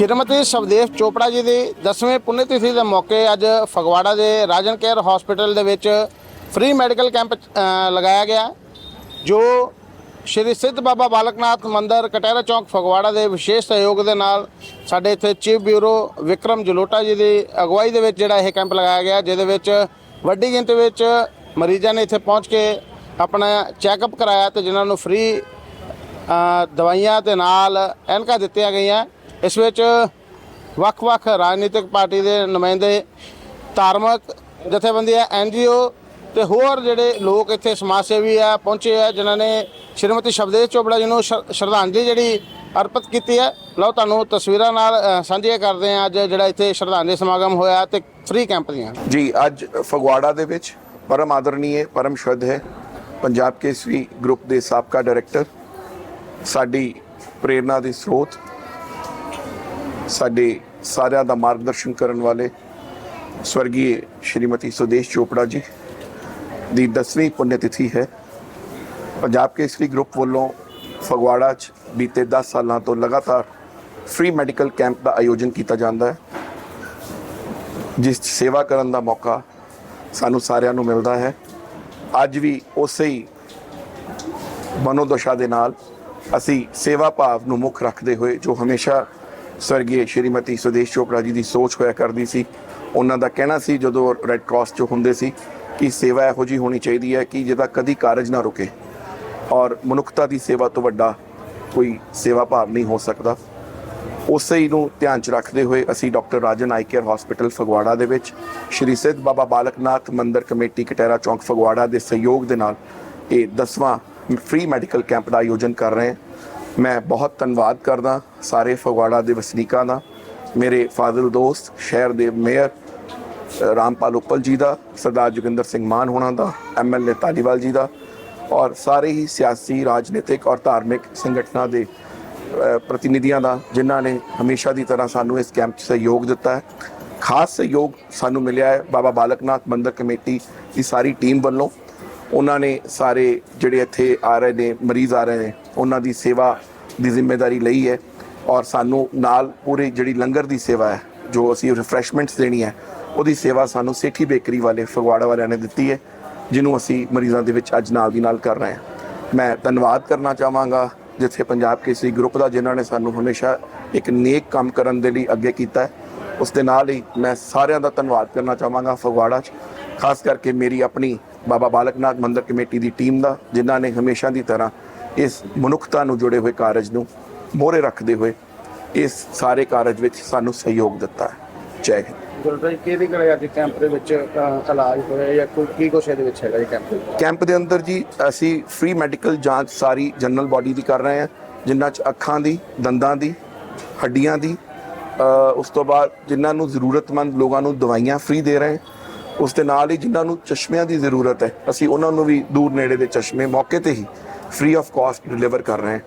ਸ਼੍ਰੀਮਤੀ ਸ਼ਵਦੇਵ ਚੋਪੜਾ ਜੀ ਦੀ 10ਵੇਂ ਪੁੰਨ ਤਿਥੀ ਦੇ ਮੌਕੇ ਅੱਜ ਫਗਵਾੜਾ ਦੇ ਰਾਜਨ ਕੇਅਰ ਹਸਪੀਟਲ ਦੇ ਵਿੱਚ ਫ੍ਰੀ ਮੈਡੀਕਲ ਕੈਂਪ ਲਗਾਇਆ ਗਿਆ, ਜੋ ਸ਼੍ਰੀ ਸਿੱਧ ਬਾਬਾ ਬਾਲਕਨਾਥ ਮੰਦਿਰ, ਕਟਹਿਰਾ ਚੌਂਕ, ਫਗਵਾੜਾ ਦੇ ਵਿਸ਼ੇਸ਼ ਸਹਿਯੋਗ ਦੇ ਨਾਲ ਸਾਡੇ ਇੱਥੇ ਚੀਫ ਬਿਊਰੋ ਵਿਕਰਮ ਜਲੋਟਾ ਜੀ ਦੀ ਅਗਵਾਈ ਦੇ ਵਿੱਚ ਜਿਹੜਾ ਇਹ ਕੈਂਪ ਲਗਾਇਆ ਗਿਆ, ਜਿਹਦੇ ਵਿੱਚ ਵੱਡੀ ਗਿਣਤੀ ਵਿੱਚ ਮਰੀਜ਼ਾਂ ਨੇ ਇੱਥੇ ਪਹੁੰਚ ਕੇ ਆਪਣਾ ਚੈੱਕਅਪ ਕਰਾਇਆ ਤੇ ਜਿਨ੍ਹਾਂ ਨੂੰ ਫ੍ਰੀ ਦਵਾਈਆਂ ਦੇ ਨਾਲ ਐਨਕਾਂ ਦਿੱਤੀਆਂ ਗਈਆਂ। ਇਸ ਵਿੱਚ ਵੱਖ-ਵੱਖ ਰਾਜਨੀਤਿਕ ਪਾਰਟੀ ਦੇ ਨੁਮਾਇੰਦੇ, ਧਾਰਮਿਕ ਜਥੇਬੰਦੀਆਂ ਐਨਜੀਓ ਤੇ ਹੋਰ ਜਿਹੜੇ ਲੋਕ ਇੱਥੇ ਸਮਾਜ ਸੇਵੀ ਆ, ਪਹੁੰਚੇ ਆ, ਜਿਨ੍ਹਾਂ ਨੇ ਸ਼੍ਰੀਮਤੀ ਸ਼ਬਦੇਸ਼ ਚੋਪੜਾ ਜੀ ਨੂੰ ਸ਼- ਸ਼ਰਧਾਂਜਲੀ ਜਿਹੜੀ ਅਰਪਿਤ ਕੀਤੀ ਹੈ। ਲਓ ਤੁਹਾਨੂੰ ਤਸਵੀਰਾਂ ਨਾਲ ਸਾਂਝੀਆਂ ਕਰਦੇ ਆ ਅੱਜ ਜਿਹੜਾ ਇੱਥੇ ਸ਼ਰਧਾਂਜਲੀ ਸਮਾਗਮ ਹੋਇਆ ਤੇ ਫ੍ਰੀ ਕੈਂਪ ਦੀਆਂ। ਜੀ, ਅੱਜ ਫਗਵਾੜਾ ਦੇ ਵਿੱਚ ਪਰਮ ਆਦਰਨੀय ਪਰਮ ਸ਼ੁੱਧ ਹੈ ਪੰਜਾਬ ਕੇਸਰੀ ਗਰੁੱਪ ਦੇ ਸਾਬਕਾ ਡਾਇਰੈਕਟਰ ਸਾਡੀ ਪ੍ਰੇਰਣਾ ਦੇ ਸਰੋਤ, ਸਾਡੇ ਸਾਰਿਆਂ ਦਾ ਮਾਰਗਦਰਸ਼ਨ ਕਰਨ ਵਾਲੇ ਸਵਰਗੀ ਸ਼੍ਰੀਮਤੀ ਸੁਦੇਸ਼ ਚੋਪੜਾ ਜੀ ਦੀ 10ਵੀਂ ਪੁੰਨ ਤਿਥੀ ਹੈ। ਪੰਜਾਬ ਕੇਸਰੀ ਗਰੁੱਪ ਵੱਲੋਂ ਫਗਵਾੜਾ 'ਚ ਬੀਤੇ 10 ਸਾਲਾਂ ਤੋਂ ਲਗਾਤਾਰ ਫ੍ਰੀ ਮੈਡੀਕਲ ਕੈਂਪ ਦਾ ਆਯੋਜਨ ਕੀਤਾ ਜਾਂਦਾ ਹੈ, ਜਿਸ 'ਚ ਸੇਵਾ ਕਰਨ ਦਾ ਮੌਕਾ ਸਾਨੂੰ ਸਾਰਿਆਂ ਨੂੰ ਮਿਲਦਾ ਹੈ। ਅੱਜ ਵੀ ਉਸੇ ਹੀ ਮਨੋਦਸ਼ਾ ਦੇ ਨਾਲ ਅਸੀਂ ਸੇਵਾ ਭਾਵ ਨੂੰ ਮੁੱਖ ਰੱਖਦੇ ਹੋਏ, ਜੋ ਹਮੇਸ਼ਾ ਸਵਰਗੀ ਸ਼੍ਰੀਮਤੀ ਸੁਦੇਸ਼ ਚੋਪੜਾ ਜੀ ਦੀ ਸੋਚ ਹੋਇਆ ਕਰਦੀ ਸੀ, ਉਹਨਾਂ ਦਾ ਕਹਿਣਾ ਸੀ ਜਦੋਂ ਰੈੱਡ ਕਰਾਸ 'ਚ ਹੁੰਦੇ ਸੀ ਕਿ ਸੇਵਾ ਇਹੋ ਜਿਹੀ ਹੋਣੀ ਚਾਹੀਦੀ ਹੈ ਕਿ ਜਿਹਦਾ ਕਦੀ ਕਾਰਜ ਨਾ ਰੁਕੇ। ਔਰ ਮਨੁੱਖਤਾ ਦੀ ਸੇਵਾ ਤੋਂ ਵੱਡਾ ਕੋਈ ਸੇਵਾ ਭਾਵ ਨਹੀਂ ਹੋ ਸਕਦਾ। ਉਸੇ ਹੀ ਨੂੰ ਧਿਆਨ ਚ ਰੱਖਦੇ ਹੋਏ ਅਸੀਂ doctor Rajan eye care hospital Phagwara ਦੇ ਵਿੱਚ, ਸ਼੍ਰੀ ਸਿੱਧ ਬਾਬਾ ਬਾਲਕਨਾਥ ਮੰਦਿਰ ਕਮੇਟੀ ਕਟਹਿਰਾ ਚੌਂਕ ਫਗਵਾੜਾ ਦੇ ਸਹਿਯੋਗ ਦੇ ਨਾਲ ਇਹ 10ਵਾਂ ਫ੍ਰੀ ਮੈਡੀਕਲ ਕੈਂਪ ਦਾ ਆਯੋਜਨ ਕਰ ਰਹੇ ਹਾਂ। ਮੈਂ ਬਹੁਤ ਧੰਨਵਾਦ ਕਰਦਾ ਸਾਰੇ ਫਗਵਾੜਾ ਦੇ ਵਸਨੀਕਾਂ ਦਾ, ਮੇਰੇ ਫਾਜ਼ਿਲ ਦੋਸਤ, ਸ਼ਹਿਰ ਦੇ ਮੇਅਰ ਰਾਮਪਾਲ ਉੱਪਲ ਜੀ ਦਾ, ਸਰਦਾਰ ਜੋਗਿੰਦਰ ਸਿੰਘ ਮਾਨ ਹੋਣਾ ਦਾ ਐਮਐਲਏ ਤਾਲੀਵਾਲ ਜੀ ਦਾ ਔਰ ਸਾਰੇ ਹੀ ਸਿਆਸੀ, ਰਾਜਨੀਤਿਕ ਔਰ ਧਾਰਮਿਕ ਸੰਗਠਨਾਂ ਦੇ ਪ੍ਰਤੀਨਿਧੀਆਂ ਦਾ, ਜਿਨ੍ਹਾਂ ਨੇ ਹਮੇਸ਼ਾ ਦੀ ਤਰ੍ਹਾਂ ਸਾਨੂੰ ਇਸ ਕੈਂਪ 'ਚ ਸਹਿਯੋਗ ਦਿੱਤਾ ਹੈ। ਖਾਸ ਸਹਿਯੋਗ ਸਾਨੂੰ ਮਿਲਿਆ ਹੈ ਬਾਬਾ ਬਾਲਕਨਾਥ ਮੰਦਰ ਕਮੇਟੀ ਦੀ ਸਾਰੀ ਟੀਮ ਵੱਲੋਂ। ਉਹਨਾਂ ਨੇ ਸਾਰੇ ਜਿਹੜੇ ਇੱਥੇ ਆ ਰਹੇ ਨੇ, ਮਰੀਜ਼ ਆ ਰਹੇ ਨੇ, ਉਹਨਾਂ ਦੀ ਸੇਵਾ ਦੀ ਜ਼ਿੰਮੇਵਾਰੀ ਲਈ ਹੈ ਔਰ ਸਾਨੂੰ ਨਾਲ ਪੂਰੀ ਜਿਹੜੀ ਲੰਗਰ ਦੀ ਸੇਵਾ ਹੈ, ਜੋ ਅਸੀਂ ਰਿਫਰੈਸ਼ਮੈਂਟਸ ਦੇਣੀ ਹੈ, ਉਹਦੀ ਸੇਵਾ ਸਾਨੂੰ ਸੇਠੀ ਬੇਕਰੀ ਵਾਲੇ ਫਗਵਾੜਾ ਵਾਲਿਆਂ ਨੇ ਦਿੱਤੀ ਹੈ, ਜਿਹਨੂੰ ਅਸੀਂ ਮਰੀਜ਼ਾਂ ਦੇ ਵਿੱਚ ਅੱਜ ਨਾਲ ਦੀ ਨਾਲ ਕਰ ਰਹੇ ਹਾਂ। ਮੈਂ ਧੰਨਵਾਦ ਕਰਨਾ ਚਾਹਾਂਗਾ, ਜਿੱਥੇ ਪੰਜਾਬ ਕੇਸਰੀ ਗਰੁੱਪ ਦਾ, ਜਿਨ੍ਹਾਂ ਨੇ ਸਾਨੂੰ ਹਮੇਸ਼ਾ ਇੱਕ ਨੇਕ ਕੰਮ ਕਰਨ ਦੇ ਲਈ ਅੱਗੇ ਕੀਤਾ ਹੈ, ਉਸ ਦੇ ਨਾਲ ਹੀ ਮੈਂ ਸਾਰਿਆਂ ਦਾ ਧੰਨਵਾਦ ਕਰਨਾ ਚਾਹਾਂਗਾ ਫਗਵਾੜਾ 'ਚ, ਖਾਸ ਕਰਕੇ ਮੇਰੀ ਆਪਣੀ ਬਾਬਾ ਬਾਲਕਨਾਥ ਮੰਦਿਰ ਕਮੇਟੀ ਦੀ ਟੀਮ ਦਾ ਜਿਨ੍ਹਾਂ ਨੇ ਹਮੇਸ਼ਾ ਦੀ ਤਰ੍ਹਾਂ ਇਸ ਮਨੁੱਖਤਾ ਨੂੰ ਜੁੜੇ ਹੋਏ ਕਾਰਜ ਨੂੰ ਮੋਹਰੇ ਰੱਖਦੇ ਹੋਏ ਇਸ ਸਾਰੇ ਕਾਰਜ ਵਿੱਚ ਸਾਨੂੰ ਸਹਿਯੋਗ ਦਿੱਤਾ ਹੈ। ਜੈ ਹਿੰਦ। ਕਿਹਦੀ ਅੱਜ ਕੈਂਪ ਦੇ ਵਿੱਚ ਇਲਾਜ ਹੋਇਆ ਜਾਂ ਕੋਈ ਕੀ ਕੁਛ ਇਹਦੇ ਵਿੱਚ ਹੈਗਾ ਜੀ ਕੈਂਪ ਕੈਂਪ ਦੇ ਅੰਦਰ ਜੀ ਅਸੀਂ ਫ੍ਰੀ ਮੈਡੀਕਲ ਜਾਂਚ ਸਾਰੀ ਜਨਰਲ ਬਾਡੀ ਦੀ ਕਰ ਰਹੇ ਹਾਂ ਜਿਨ੍ਹਾਂ 'ਚ ਅੱਖਾਂ ਦੀ ਦੰਦਾਂ ਦੀ ਹੱਡੀਆਂ ਦੀ ਉਸ ਤੋਂ ਬਾਅਦ ਜਿਨ੍ਹਾਂ ਨੂੰ ਜ਼ਰੂਰਤਮੰਦ ਲੋਕਾਂ ਨੂੰ ਦਵਾਈਆਂ ਫ੍ਰੀ ਦੇ ਰਹੇ ਹਾਂ ਉਸ ਦੇ ਨਾਲ ਹੀ ਜਿਨ੍ਹਾਂ ਨੂੰ ਚਸ਼ਮਿਆਂ ਦੀ ਜ਼ਰੂਰਤ ਹੈ, ਅਸੀਂ ਉਹਨਾਂ ਨੂੰ ਵੀ ਦੂਰ ਨੇੜੇ ਦੇ ਚਸ਼ਮੇ ਮੌਕੇ ਤੇ ਹੀ ਫ੍ਰੀ ਆਫ ਕਾਸਟ ਡਿਲੀਵਰ ਕਰ ਰਹੇ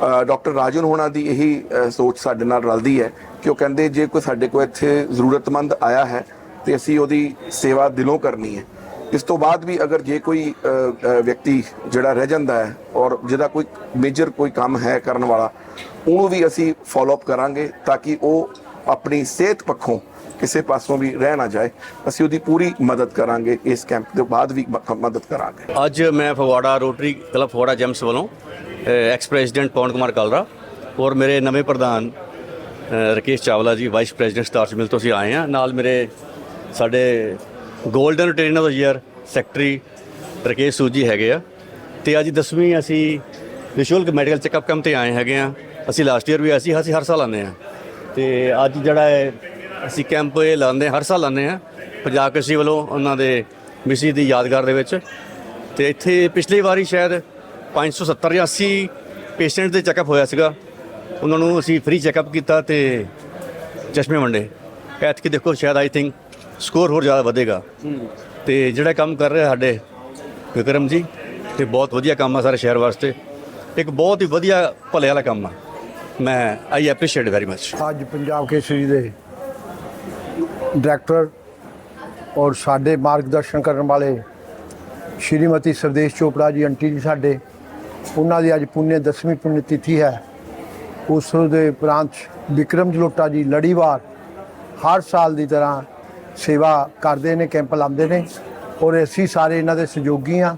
ਹਾਂ। ਡਾਕਟਰ ਰਾਜਨ ਹੋਣਾ ਦੀ ਇਹੀ ਸੋਚ ਸਾਡੇ ਨਾਲ ਰਲਦੀ ਹੈ ਕਿ ਉਹ ਕਹਿੰਦੇ ਜੇ ਕੋਈ ਸਾਡੇ ਕੋਲ ਇੱਥੇ ਜ਼ਰੂਰਤਮੰਦ ਆਇਆ ਹੈ ਤੇ ਅਸੀਂ ਉਹਦੀ ਸੇਵਾ ਦਿਲੋਂ ਕਰਨੀ ਹੈ। ਇਸ ਤੋਂ ਬਾਅਦ ਵੀ ਅਗਰ ਜੇ ਕੋਈ ਵਿਅਕਤੀ ਜਿਹੜਾ ਰਹਿ ਜਾਂਦਾ ਹੈ ਔਰ ਜਿਹਦਾ ਕੋਈ ਮੇਜਰ ਕੋਈ ਕੰਮ ਹੈ ਕਰਨ ਵਾਲਾ, ਉਹਨੂੰ ਵੀ ਅਸੀਂ ਫਾਲੋ ਅਪ ਕਰਾਂਗੇ ਤਾਂ ਕਿ ਉਹ ਆਪਣੀ ਸਿਹਤ ਪੱਖੋਂ ਕਿਸੇ ਪਾਸੋਂ ਵੀ ਰਹਿ ਨਾ ਜਾਏ ਅਸੀਂ ਉਹਦੀ ਪੂਰੀ ਮਦਦ ਕਰਾਂਗੇ ਇਸ ਕੈਂਪ ਦੇ ਬਾਅਦ ਵੀ ਮਦਦ ਕਰਾਂਗੇ। ਅੱਜ ਮੈਂ Phagwara rotary club Phagwara gems ਵੱਲੋਂ ਐਕਸ ਪ੍ਰੈਜ਼ੀਡੈਂਟ ਪਵਨ ਕੁਮਾਰ ਕਾਲਰਾ ਔਰ ਮੇਰੇ ਨਵੇਂ ਪ੍ਰਧਾਨ ਅ, ਰਕੇਸ਼ ਚਾਵਲਾ ਜੀ ਵਾਈਸ ਪ੍ਰੈਜ਼ੀਡੈਂਟ ਸਟਾਰਸ ਮਿਲ ਤੋਂ ਅਸੀਂ ਆਏ ਹਾਂ। ਨਾਲ ਮੇਰੇ ਸਾਡੇ golden trainer of year secretary Rakesh Suji ਹੈਗੇ ਆ। ਤੇ ਅੱਜ 10ਵੀਂ ਅਸੀਂ ਨਿਸ਼ੁਲਕ ਮੈਡੀਕਲ ਚੈੱਕਅਪ ਕੈਂਪ ਤੇ ਆਏ ਹੈਗੇ ਆ। ਅਸੀਂ ਲਾਸਟ ਈਅਰ ਵੀ ਆਏ ਸੀ ਅਸੀਂ ਹਰ ਸਾਲ ਆਉਂਦੇ ਆ ਤੇ ਅੱਜ ਜਿਹੜਾ ਹੈ ਅਸੀਂ ਕੈਂਪ ਇਹ ਲਾਉਂਦੇ ਹਰ ਸਾਲ ਲਾਉਂਦੇ ਆ ਪੰਜਾਬ ਕੇਸਰੀ ਵੱਲੋਂ ਉਹਨਾਂ ਦੇ ਮਿਸੀ ਦੀ ਯਾਦਗਾਰ ਦੇ ਵਿੱਚ। ਤੇ ਇੱਥੇ ਪਿਛਲੀ ਵਾਰੀ ਸ਼ਾਇਦ 570 ਜਾਂ 80 ਪੇਸ਼ੈਂਟ ਦੇ ਚੈੱਕਅਪ ਹੋਇਆ ਸੀਗਾ। ਉਹਨਾਂ ਨੂੰ ਅਸੀਂ ਫ੍ਰੀ ਚੈੱਕਅਪ ਕੀਤਾ ਤੇ ਚਸ਼ਮੇ ਵੰਡੇ। ਐਤਕੀ ਦੇਖੋ ਸ਼ਾਇਦ ਆਈ ਥਿੰਕ ਸਕੋਰ ਹੋਰ ਜ਼ਿਆਦਾ ਵਧੇਗਾ। ਤੇ ਜਿਹੜਾ ਕੰਮ ਕਰ ਰਿਹਾ ਸਾਡੇ ਵਿਕਰਮ ਜੀ ਤੇ ਬਹੁਤ ਵਧੀਆ ਕੰਮ ਆ ਸਾਰੇ ਸ਼ਹਿਰ ਵਾਸਤੇ। ਇੱਕ ਬਹੁਤ ਹੀ ਵਧੀਆ ਭਲੇ ਵਾਲਾ ਕੰਮ ਆ। ਮੈਂ ਆਈ ਐਪਰੀਸ਼ੀਏਟ ਵੈਰੀ ਮੱਚ ਅੱਜ ਪੰਜਾਬ ਕੇਸਰੀ ਦੇ ਡਾਇਰੈਕਟਰ ਔਰ ਸਾਡੇ ਮਾਰਗਦਰਸ਼ਨ ਕਰਨ ਵਾਲੇ ਸ਼੍ਰੀਮਤੀ ਸਰਦੇਸ਼ ਚੋਪੜਾ ਜੀ ਆਂਟੀ ਜੀ ਸਾਡੇ, ਉਹਨਾਂ ਦੀ ਅੱਜ ਪੁੰਨੇ 10ਵੀਂ ਪੁੰਨ ਤਿਥੀ ਹੈ। ਉਸ ਦੇ ਉਪਰੰਤ ਵਿਕਰਮ ਜਲੋਟਾ ਜੀ ਲੜੀਵਾਰ ਹਰ ਸਾਲ ਦੀ ਤਰ੍ਹਾਂ ਸੇਵਾ ਕਰਦੇ ਨੇ, ਕੈਂਪ ਲਾਉਂਦੇ ਨੇ ਔਰ ਅਸੀਂ ਸਾਰੇ ਇਹਨਾਂ ਦੇ ਸਹਿਯੋਗੀ ਹਾਂ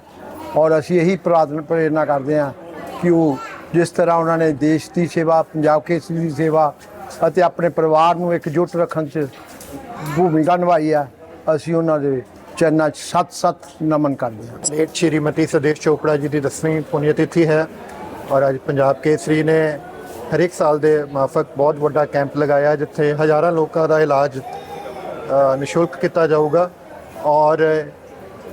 ਔਰ ਅਸੀਂ ਇਹੀ ਪ੍ਰਾਰਥਨਾ, ਪ੍ਰੇਰਨਾ ਕਰਦੇ ਹਾਂ ਕਿ ਉਹ ਜਿਸ ਤਰ੍ਹਾਂ ਉਹਨਾਂ ਨੇ ਦੇਸ਼ ਦੀ ਸੇਵਾ, ਪੰਜਾਬ ਕੇਸਰੀ ਦੀ ਸੇਵਾ ਅਤੇ ਆਪਣੇ ਪਰਿਵਾਰ ਨੂੰ ਇਕਜੁੱਟ ਰੱਖਣ 'ਚ ਭੂਮਿਕਾ ਨਿਭਾਈ ਹੈ ਅਸੀਂ ਉਹਨਾਂ ਦੇ ਚਰਨਾਂ 'ਚ ਸਤ-ਸਤ ਨਮਨ ਕਰਦੇ ਹਾਂ ਲੇਟ ਸ਼੍ਰੀਮਤੀ ਸਦੇਸ਼ ਚੋਪੜਾ ਜੀ ਦੀ 10ਵੀਂ ਪੁੰਨਿਆ ਤਿਥੀ ਹੈ ਔਰ ਅੱਜ ਪੰਜਾਬ ਕੇਸਰੀ ਨੇ ਹਰ ਇੱਕ ਸਾਲ ਦੇ ਮਾਫਕ ਬਹੁਤ ਵੱਡਾ ਕੈਂਪ ਲਗਾਇਆ, ਜਿੱਥੇ ਹਜ਼ਾਰਾਂ ਲੋਕਾਂ ਦਾ ਇਲਾਜ ਨਿਸ਼ੁਲਕ ਕੀਤਾ ਜਾਊਗਾ ਔਰ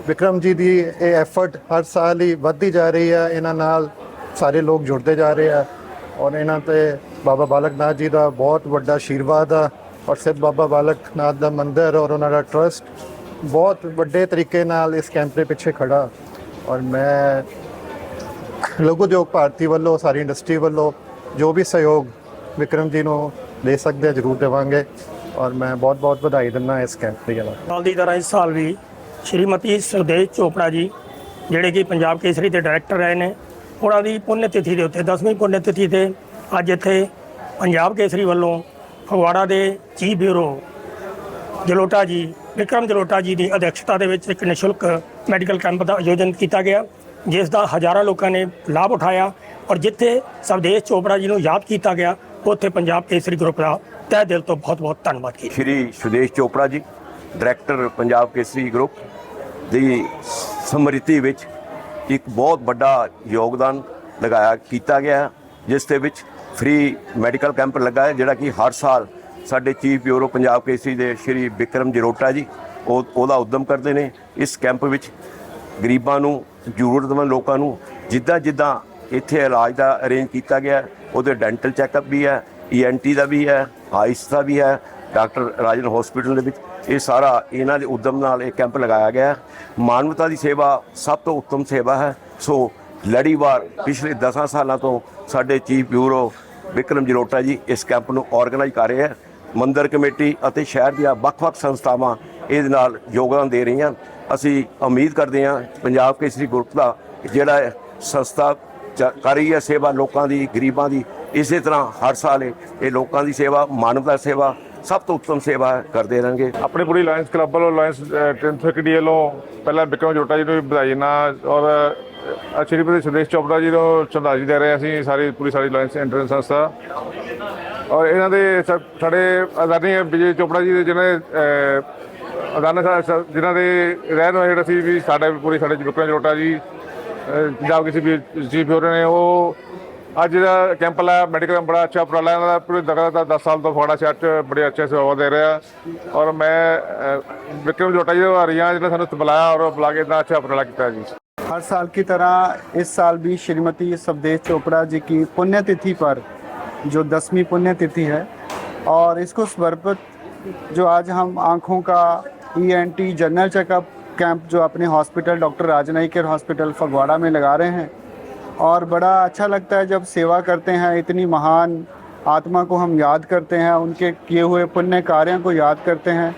ਵਿਕਰਮ ਜੀ ਦੀ ਇਹ ਐਫਰਟ ਹਰ ਸਾਲ ਹੀ ਵੱਧਦੀ ਜਾ ਰਹੀ ਹੈ। ਇਹਨਾਂ ਨਾਲ ਸਾਰੇ ਲੋਕ ਜੁੜਦੇ ਜਾ ਰਹੇ ਆ ਔਰ ਇਹਨਾਂ ਤੇ ਬਾਬਾ ਬਾਲਕ ਨਾਥ ਜੀ ਦਾ ਬਹੁਤ ਵੱਡਾ ਆਸ਼ੀਰਵਾਦ ਆ। ਔਰ ਸਿੱਧ ਬਾਬਾ ਬਾਲਕ ਨਾਥ ਦਾ ਮੰਦਿਰ ਔਰ ਉਹਨਾਂ ਦਾ ਟਰਸਟ ਬਹੁਤ ਵੱਡੇ ਤਰੀਕੇ ਨਾਲ ਇਸ ਕੈਂਪ ਦੇ ਪਿੱਛੇ ਖੜਾ। ਔਰ ਮੈਂ ਲੋਕ ਉਦਯੋਗ ਭਾਰਤੀ ਵੱਲੋਂ, ਸਾਰੀ ਇੰਡਸਟਰੀ ਵੱਲੋਂ ਜੋ ਵੀ ਸਹਿਯੋਗ ਵਿਕਰਮ ਜੀ ਨੂੰ ਦੇ ਸਕਦੇ ਆ, ਜ਼ਰੂਰ ਦੇਵਾਂਗੇ। ਔਰ ਮੈਂ ਬਹੁਤ ਬਹੁਤ ਵਧਾਈ ਦਿੰਦਾ ਇਸ ਕੈਂਪ ਲਈ ਸਾਲ ਦੀ ਤਰ੍ਹਾਂ ਇਸ ਸਾਲ ਵੀ ਸ਼੍ਰੀਮਤੀ ਸੁਦੇਸ਼ ਚੋਪੜਾ ਜੀ, ਜਿਹੜੇ ਕਿ ਪੰਜਾਬ ਕੇਸਰੀ ਦੇ ਡਾਇਰੈਕਟਰ ਰਹੇ ਨੇ, ਉਹਨਾਂ ਦੀ ਪੁੰਨ ਤਿਥੀ ਦੇ ਉੱਤੇ 10ਵੀਂ ਪੁੰਨ ਤਿਥੀ ਤੇ ਅੱਜ ਇੱਥੇ ਪੰਜਾਬ ਕੇਸਰੀ ਵੱਲੋਂ ਫਗਵਾੜਾ ਦੇ ਚੀਫ ਬਿਊਰੋ ਜਲੋਟਾ ਜੀ, ਵਿਕਰਮ ਜਲੋਟਾ ਜੀ ਦੀ ਅਧਿਕਸ਼ਤਾ ਦੇ ਵਿੱਚ ਇੱਕ ਨਿਸ਼ੁਲਕ ਮੈਡੀਕਲ ਕੈਂਪ ਦਾ ਆਯੋਜਨ ਕੀਤਾ ਗਿਆ, ਜਿਸ ਦਾ ਹਜ਼ਾਰਾਂ ਲੋਕਾਂ ਨੇ ਲਾਭ ਉਠਾਇਆ ਔਰ ਜਿੱਥੇ ਸਵਦੇਸ਼ ਚੋਪੜਾ ਜੀ ਨੂੰ ਯਾਦ ਕੀਤਾ ਗਿਆ, ਉੱਥੇ ਪੰਜਾਬ ਕੇਸਰੀ ਗਰੁੱਪ ਦਾ ਤਹਿ ਦਿਲ ਤੋਂ ਬਹੁਤ-ਬਹੁਤ ਧੰਨਵਾਦ ਕੀਤਾ। ਸ਼੍ਰੀ ਸੁਦੇਸ਼ ਚੋਪੜਾ ਜੀ, ਡਾਇਰੈਕਟਰ ਪੰਜਾਬ ਕੇਸਰੀ ਗਰੁੱਪ ਦੀ ਸਮ੍ਰਿਤੀ ਵਿੱਚ ਇੱਕ ਬਹੁਤ ਵੱਡਾ ਯੋਗਦਾਨ ਲਗਾਇਆ, ਕੀਤਾ ਗਿਆ, ਜਿਸ ਦੇ ਵਿੱਚ ਫ੍ਰੀ ਮੈਡੀਕਲ ਕੈਂਪ ਲੱਗਾ ਹੈ, ਜਿਹੜਾ ਕਿ ਹਰ ਸਾਲ ਸਾਡੇ ਚੀਫ ਬਿਊਰੋ ਪੰਜਾਬ ਕੇਸਰੀ ਦੇ ਸ਼੍ਰੀ ਵਿਕਰਮ ਜਰੋਟਾ ਜੀ, ਉਹ ਉਹਦਾ ਉਦਮ ਕਰਦੇ ਨੇ। ਇਸ ਕੈਂਪ ਵਿੱਚ ਗਰੀਬਾਂ ਨੂੰ, ਜ਼ਰੂਰਤਮੰਦ ਲੋਕਾਂ ਨੂੰ ਜਿੱਦਾਂ ਜਿੱਦਾਂ ਇੱਥੇ ਇਲਾਜ ਦਾ ਅਰੇਂਜ ਕੀਤਾ ਗਿਆ, ਉਹਦੇ ਡੈਂਟਲ ਚੈੱਕਅਪ ਵੀ ਹੈ ਈਐਨਟੀ ਦਾ ਵੀ ਹੈ, ਆਈਸ ਦਾ ਵੀ ਹੈ, ਡਾਕਟਰ ਰਾਜਨ ਹਸਪੀਟਲ ਦੇ ਵਿੱਚ। ਇਹ ਸਾਰਾ ਇਹਨਾਂ ਦੇ ਉਦਮ ਨਾਲ ਇਹ ਕੈਂਪ ਲਗਾਇਆ ਗਿਆ ਮਾਨਵਤਾ ਦੀ ਸੇਵਾ ਸਭ ਤੋਂ ਉੱਤਮ ਸੇਵਾ ਹੈ। ਸੋ ਲੜੀਵਾਰ ਪਿਛਲੇ 10 ਸਾਲਾਂ ਤੋਂ ਸਾਡੇ ਚੀਫ ਬਿਊਰੋ ਵਿਕਰਮ ਜਲੋਟਾ ਜੀ ਇਸ ਕੈਂਪ ਨੂੰ ਆਰਗੇਨਾਈਜ਼ ਕਰ ਰਹੇ ਹੈ ਮੰਦਰ ਕਮੇਟੀ ਅਤੇ ਸ਼ਹਿਰ ਦੀਆਂ ਵੱਖ-ਵੱਖ ਸੰਸਥਾਵਾਂ ਇਹਦੇ ਨਾਲ ਯੋਗਦਾਨ ਦੇ ਰਹੀਆਂ। ਅਸੀਂ ਉਮੀਦ ਕਰਦੇ ਹਾਂ ਪੰਜਾਬ ਕੇਸਰੀ ਗਰੁੱਪ ਦਾ ਜਿਹੜਾ ਸੰਸਥਾ ਚ- ਕਰ ਰਹੀ ਹੈ ਸੇਵਾ ਲੋਕਾਂ ਦੀ, ਗਰੀਬਾਂ ਦੀ, ਇਸੇ ਤਰ੍ਹਾਂ ਹਰ ਸਾਲ ਇਹ ਲੋਕਾਂ ਦੀ ਸੇਵਾ ਮਾਨਵਤਾ ਸੇਵਾ, ਸਭ ਤੋਂ ਉੱਤਮ ਸੇਵਾ ਕਰਦੇ ਰਹਿਣਗੇ। ਆਪਣੀ ਪੂਰੀ ਲਾਇੰਸ ਕਲੱਬ ਵੱਲੋਂ ਲਾਇਨਸ ਟ੍ਰਿੰਥਿਕਡੀ ਵੱਲੋਂ ਪਹਿਲਾਂ ਬਿਕਰਮ ਜੋਟਾ ਜੀ ਨੂੰ ਵੀ ਵਧਾਈ ਨਾ ਔਰ ਸ਼੍ਰੀਪਤੀ ਸੁਦੇਸ਼ ਚੋਪੜਾ ਜੀ ਨੂੰ ਚੰਦਾਜੀ ਦੇ ਰਹੇ ਅਸੀਂ ਸਾਰੀ ਪੂਰੀ ਸਾਰੀ ਲਾਈਨਸ ਐਂਟਰੈਂਸ ਸੰਸਥਾ ਔਰ ਇਹਨਾਂ ਦੇ ਸਾਡੇ ਅਦਾਨੀ ਵਿਜੇ ਚੋਪੜਾ ਜੀ ਦੇ ਜਿਹਨਾਂ ਅਦਾਨਾ ਸਾਹਿਬ ਜਿਨ੍ਹਾਂ ਦੇ ਰਹਿਣ ਵਾਲੇ ਜਿਹੜਾ ਸੀ ਵੀ ਸਾਡਾ ਪੂਰੀ ਸਾਡੇ ਜੁਕਰਾਂ ਜੋਟਾ ਜੀ ਪੰਜਾਬ ਕਿਸੇ ਵੀ ਜੀਪ ਹੋ ਨੇ, ਉਹ ਅੱਜ ਦਾ ਕੈਂਪ ਲਾਇਆ ਮੈਡੀਕਲ ਕੈਂਪ ਬੜਾ ਅੱਛਾ ਉਪਰਾਲਾ ਇਹਨਾਂ ਦਾ ਪੂਰੇ ਦਗਰਾ ਦਾ 10 ਸਾਲ ਤੋਂ ਫਗੜਾ ਸ਼ਹਿਰ ਚ ਬੜੇ ਅੱਛੇ ਸੇਵਾ ਦੇ ਰਿਹਾ। ਔਰ ਮੈਂ ਵਿਕਰਮ ਜੋਟਾ ਜੀ ਦਾ ਰਿਹਾ ਜਿਹੜਾ ਸਾਨੂੰ ਬੁਲਾਇਆ ਔਰ ਬੁਲਾ ਕੇ ਇਦਾਂ ਅੱਛਾ ਉਪਰਾਲਾ ਕੀਤਾ ਜੀ। हर साल की तरह इस साल भी श्रीमती सवदेश चोपड़ा जी की पुण्यतिथि पर जो दसवीं पुण्यतिथि है और इसको समर्पित जो आज हम आँखों का E ENT general checkup camp जो अपने hospital doctor Rajan eye care hospital Phagwara में लगा रहे हैं और बड़ा अच्छा लगता है जब सेवा करते हैं, इतनी महान आत्मा को हम याद करते हैं, उनके किए हुए पुण्य कार्यों को याद करते हैं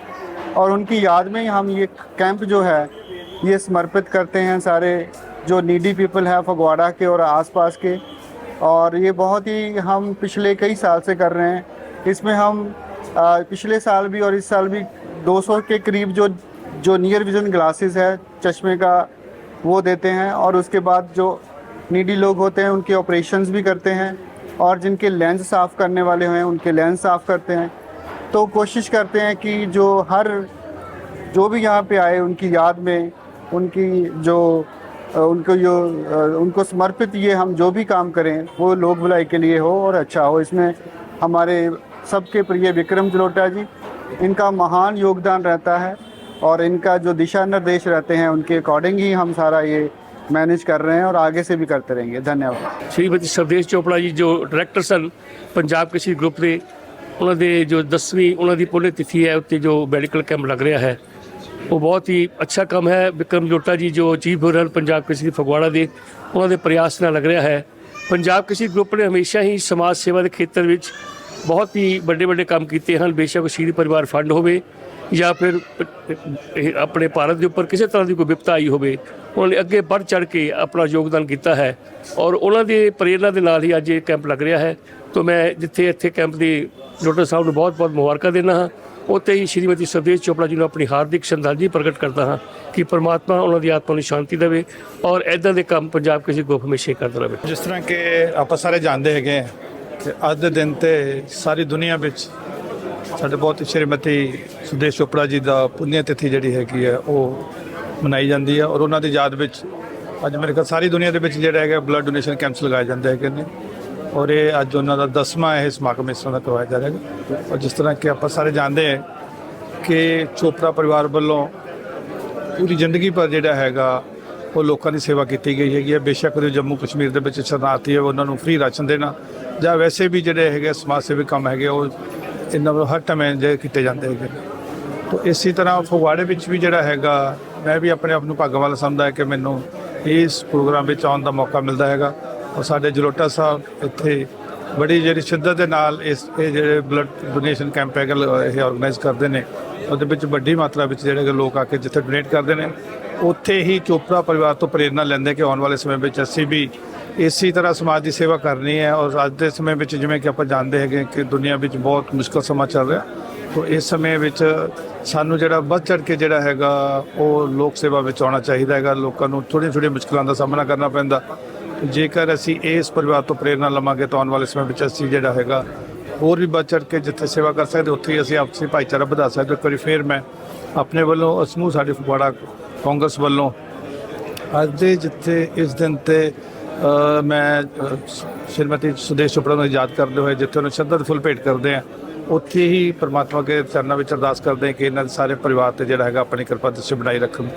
और उनकी याद में ही हम ये कैंप जो है ये समर्पित करते हैं सारे जो नीडी पीपल हैं फगवाड़ा के और आसपास के। और ये बहुत ही हम पिछले कई साल से कर रहे हैं। इसमें हम पिछले साल भी और इस साल भी 200 के करीब जो जो नियर विजन ग्लासेस है, चश्मे का वो देते हैं और उसके बाद जो नीडी लोग होते हैं, उनके ऑपरेशंस भी करते हैं और जिनके लेंस साफ़ करने वाले हैं, उनके लेंस साफ़ करते हैं। तो कोशिश करते हैं कि जो हर, जो भी यहाँ पे आए, उनकी याद में उनकी जो उनको जो उनको समर्पित ये हम जो भी काम करें वो लोक भलाई के लिए हो और अच्छा हो इसमें हमारे सबके प्रिय विक्रम जलोटा जी इनका महान योगदान रहता है और इनका जो दिशा निर्देश रहते हैं उनके अकॉर्डिंग ही हम सारा ये मैनेज कर रहे हैं और आगे से भी करते रहेंगे धन्यवाद श्रीमती ਸਰਦੇਸ਼ ਚੋਪੜਾ ਜੀ ਜੋ ਡਾਇਰੈਕਟਰ ਸਨ ਪੰਜਾਬ ਕ੍ਰਿਸ਼ੀ ਗਰੁੱਪ ਦੇ ਉਹਨਾਂ ਦੇ ਜੋ 10ਵੀਂ ਉਹਨਾਂ ਦੀ ਪੁਲੇ ਤਿਥੀ ਹੈ ਉੱਤੇ ਜੋ ਮੈਡੀਕਲ ਕੈਂਪ ਲੱਗ ਰਿਹਾ ਹੈ ਉਹ ਬਹੁਤ ਹੀ ਅੱਛਾ ਕੰਮ ਹੈ। ਵਿਕਰਮ ਜੋਟਾ ਜੀ ਜੋ ਚੀਫ ਬੁਰਲ ਪੰਜਾਬ ਕਿਸੇ ਫਗਵਾੜਾ ਦੇ, ਉਹਨਾਂ ਦੇ ਪ੍ਰਯਾਸ ਨਾਲ ਲੱਗ ਰਿਹਾ ਹੈ। ਪੰਜਾਬ ਕਿਸੇ ਗਰੁੱਪ ਨੇ ਹਮੇਸ਼ਾ ਹੀ ਸਮਾਜ ਸੇਵਾ ਦੇ ਖੇਤਰ ਵਿੱਚ ਬਹੁਤ ਹੀ ਵੱਡੇ ਵੱਡੇ ਕੰਮ ਕੀਤੇ ਹਨ। ਬੇਸ਼ੱਕ ਉਹ ਸ਼ਹੀਦ ਪਰਿਵਾਰ ਫੰਡ ਹੋਵੇ ਜਾਂ ਫਿਰ ਆਪਣੇ ਭਾਰਤ ਦੇ ਉੱਪਰ ਕਿਸੇ ਤਰ੍ਹਾਂ ਦੀ ਕੋਈ ਵਿਪਤਾ ਆਈ ਹੋਵੇ, ਉਹਨਾਂ ਨੇ ਅੱਗੇ ਵੱਧ ਚੜ ਕੇ ਆਪਣਾ ਯੋਗਦਾਨ ਕੀਤਾ ਹੈ। ਔਰ ਉਹਨਾਂ ਦੀ ਪ੍ਰੇਰਣਾ ਦੇ ਨਾਲ ਹੀ ਅੱਜ ਇਹ ਕੈਂਪ ਲੱਗ ਰਿਹਾ ਹੈ। ਤੋਂ ਮੈਂ ਜਿੱਥੇ ਇੱਥੇ ਕੈਂਪ ਦੇ ਡਾਕਟਰ ਸਾਹਿਬ ਨੂੰ ਬਹੁਤ-ਬਹੁਤ ਮੁਬਾਰਕਾਂ ਦੇਣਾ ਹਾਂ। ਉੱਥੇ ਹੀ ਸ਼੍ਰੀਮਤੀ ਸੁਦੇਸ਼ ਚੋਪੜਾ ਜੀ ਨੂੰ ਆਪਣੀ ਹਾਰਦਿਕ ਸ਼ਰਧਾਂਜਲੀ ਪ੍ਰਗਟ ਕਰਦਾ ਹਾਂ ਕਿ ਪਰਮਾਤਮਾ ਉਹਨਾਂ ਦੀ ਆਤਮਾ ਨੂੰ ਸ਼ਾਂਤੀ ਦੇਵੇ ਔਰ ਐਦਾਂ ਦੇ ਕੰਮ ਪੰਜਾਬ ਕਿਸੇ ਗੋਪ ਹਮੇਸ਼ਾ ਹੀ ਕਰਦਾ ਰਹੇ। ਜਿਸ ਤਰ੍ਹਾਂ ਕਿ ਆਪਾਂ ਸਾਰੇ ਜਾਣਦੇ ਹੈਗੇ ਹਾਂ ਕਿ ਅੱਜ ਦੇ ਦਿਨ ਤੇ ਸਾਰੀ ਦੁਨੀਆ ਵਿੱਚ ਸਾਡੇ ਬਹੁਤ ਸ਼੍ਰੀਮਤੀ ਸੁਦੇਸ਼ ਚੋਪੜਾ ਜੀ ਦਾ ਪੁੰਨਿਆ ਤਿਥੀ ਜਿਹੜੀ ਹੈਗੀ ਹੈ, ਉਹ ਮਨਾਈ ਜਾਂਦੀ ਹੈ ਔਰ ਉਹਨਾਂ ਦੀ ਯਾਦ ਵਿੱਚ ਅੱਜ ਮੇਰੇ ਖਿਆਲ ਸਾਰੀ ਦੁਨੀਆ ਦੇ ਵਿੱਚ ਜਿਹੜਾ ਹੈਗਾ ਬਲੱਡ ਡੋਨੇਸ਼ਨ ਕੈਂਪਸ ਲਗਾਏ ਜਾਂਦੇ ਹੈਗੇ ਨੇ। ਔਰ ਇਹ ਅੱਜ ਉਹਨਾਂ ਦਾ 10ਵਾਂ ਇਹ ਸਮਾਗਮ ਇਸ ਤਰ੍ਹਾਂ ਦਾ ਕਰਵਾਇਆ ਜਾ ਰਿਹਾ ਹੈ। ਔਰ ਜਿਸ ਤਰ੍ਹਾਂ ਕਿ ਆਪਾਂ ਸਾਰੇ ਜਾਣਦੇ ਹਾਂ ਕਿ ਚੋਪੜਾ ਪਰਿਵਾਰ ਵੱਲੋਂ ਪੂਰੀ ਜ਼ਿੰਦਗੀ ਪਰ ਜਿਹੜਾ ਹੈਗਾ, ਉਹ ਲੋਕਾਂ ਦੀ ਸੇਵਾ ਕੀਤੀ ਗਈ ਹੈਗੀ ਹੈ। ਬੇਸ਼ੱਕ ਉਹ ਜੰਮੂ ਕਸ਼ਮੀਰ ਦੇ ਵਿੱਚ ਸ਼ਰਨਾਰਥੀ ਹੈ ਉਹਨਾਂ ਨੂੰ ਫ੍ਰੀ ਰਾਸ਼ਨ ਦੇਣਾ ਜਾਂ ਵੈਸੇ ਵੀ ਜਿਹੜੇ ਹੈਗੇ ਸਮਾਜ ਸੇਵੀ ਕੰਮ ਹੈਗੇ ਉਹ ਇਹਨਾਂ ਵੱਲੋਂ ਹਰ ਟਾਈਮ ਜੇ ਕੀਤੇ ਜਾਂਦੇ ਹੈਗੇ ਨੇ। ਤੋ ਇਸੇ ਤਰ੍ਹਾਂ ਫਗਵਾੜੇ ਵਿੱਚ ਵੀ ਜਿਹੜਾ ਹੈਗਾ, ਮੈਂ ਵੀ ਆਪਣੇ ਆਪ ਨੂੰ ਭਾਗਾਂ ਵਾਲਾ ਸਮਝਦਾ ਕਿ ਮੈਨੂੰ ਇਸ ਪ੍ਰੋਗਰਾਮ ਵਿੱਚ ਆਉਣ ਦਾ ਮੌਕਾ ਮਿਲਦਾ ਹੈਗਾ। ਔਰ ਸਾਡੇ ਜਲੋਟਾ ਸਾਹਿਬ ਇੱਥੇ ਬੜੀ ਜਿਹੜੀ ਸ਼ਿੱਦਤ ਦੇ ਨਾਲ ਇਸ ਇਹ ਜਿਹੜੇ ਬਲੱਡ ਡੋਨੇਸ਼ਨ ਕੈਂਪ ਹੈਗਾ ਇਹ ਆਰਗੇਨਾਈਜ਼ ਕਰਦੇ ਨੇ। ਉਹਦੇ ਵਿੱਚ ਵੱਡੀ ਮਾਤਰਾ ਵਿੱਚ ਜਿਹੜੇ ਕਿ ਲੋਕ ਆ ਕੇ ਜਿੱਥੇ ਡੋਨੇਟ ਕਰਦੇ ਨੇ। ਉੱਥੇ ਹੀ ਚੋਪੜਾ ਪਰਿਵਾਰ ਤੋਂ ਪ੍ਰੇਰਣਾ ਲੈਂਦੇ ਕਿ ਆਉਣ ਵਾਲੇ ਸਮੇਂ ਵਿੱਚ ਅਸੀਂ ਵੀ ਇਸੇ ਤਰ੍ਹਾਂ ਸਮਾਜ ਦੀ ਸੇਵਾ ਕਰਨੀ ਹੈ ਔਰ ਅੱਜ ਦੇ ਸਮੇਂ ਵਿੱਚ ਜਿਵੇਂ ਕਿ ਆਪਾਂ ਜਾਣਦੇ ਹੈਗੇ ਕਿ ਦੁਨੀਆ ਵਿੱਚ ਬਹੁਤ ਮੁਸ਼ਕਲ ਸਮਾਂ ਚੱਲ ਰਿਹਾ। ਤੋ ਇਸ ਸਮੇਂ ਵਿੱਚ ਸਾਨੂੰ ਜਿਹੜਾ ਵੱਧ ਚੜ ਕੇ ਜਿਹੜਾ ਹੈਗਾ ਉਹ ਲੋਕ ਸੇਵਾ ਵਿੱਚ ਆਉਣਾ ਚਾਹੀਦਾ ਹੈਗਾ। ਲੋਕਾਂ ਨੂੰ ਥੋੜ੍ਹੀਆਂ ਥੋੜ੍ਹੀਆਂ ਮੁਸ਼ਕਲਾਂ ਦਾ ਸਾਹਮਣਾ ਕਰਨਾ ਪੈਂਦਾ। ਜੇਕਰ ਅਸੀਂ ਇਸ ਪਰਿਵਾਰ ਤੋਂ ਪ੍ਰੇਰਣਾ ਲਵਾਂਗੇ ਤਾਂ ਆਉਣ ਵਾਲੇ ਸਮੇਂ ਵਿੱਚ ਅਸੀਂ ਜਿਹੜਾ ਹੈਗਾ ਹੋਰ ਵੀ ਵੱਧ ਚੜ ਕੇ ਜਿੱਥੇ ਸੇਵਾ ਕਰ ਸਕਦੇ, ਉੱਥੇ ਹੀ ਅਸੀਂ ਆਪਸੀ ਭਾਈਚਾਰਾ ਵਧਾ ਸਕਦੇ। ਇੱਕ ਵਾਰੀ ਫੇਰ ਮੈਂ ਆਪਣੇ ਵੱਲੋਂ ਸਮੂਹ ਸਾਡੇ ਫਗਵਾੜਾ ਕਾਂਗਰਸ ਵੱਲੋਂ ਅੱਜ ਦੇ ਜਿੱਥੇ ਇਸ ਦਿਨ ਤੇ ਮੈਂ ਸ਼੍ਰੀਮਤੀ ਸੁਦੇਸ਼ ਚੋਪੜਾ ਨੂੰ ਯਾਦ ਕਰਦੇ ਹੋਏ ਜਿੱਥੇ ਉਹਨਾਂ ਸ਼ਰਧਾ ਦੇ ਫੁੱਲ ਭੇਟ ਕਰਦੇ ਆ ਉੱਥੇ ਹੀ ਪ੍ਰਮਾਤਮਾ ਕੇ ਚਰਨਾਂ ਵਿੱਚ ਅਰਦਾਸ ਕਰਦੇ ਹਾਂ ਕਿ ਇਹਨਾਂ ਦੇ ਸਾਰੇ ਪਰਿਵਾਰ ਤੇ ਜਿਹੜਾ ਹੈਗਾ ਆਪਣੀ ਕਿਰਪਾ ਦ੍ਰਿਸ਼ ਬਣਾਈ ਰੱਖਣ।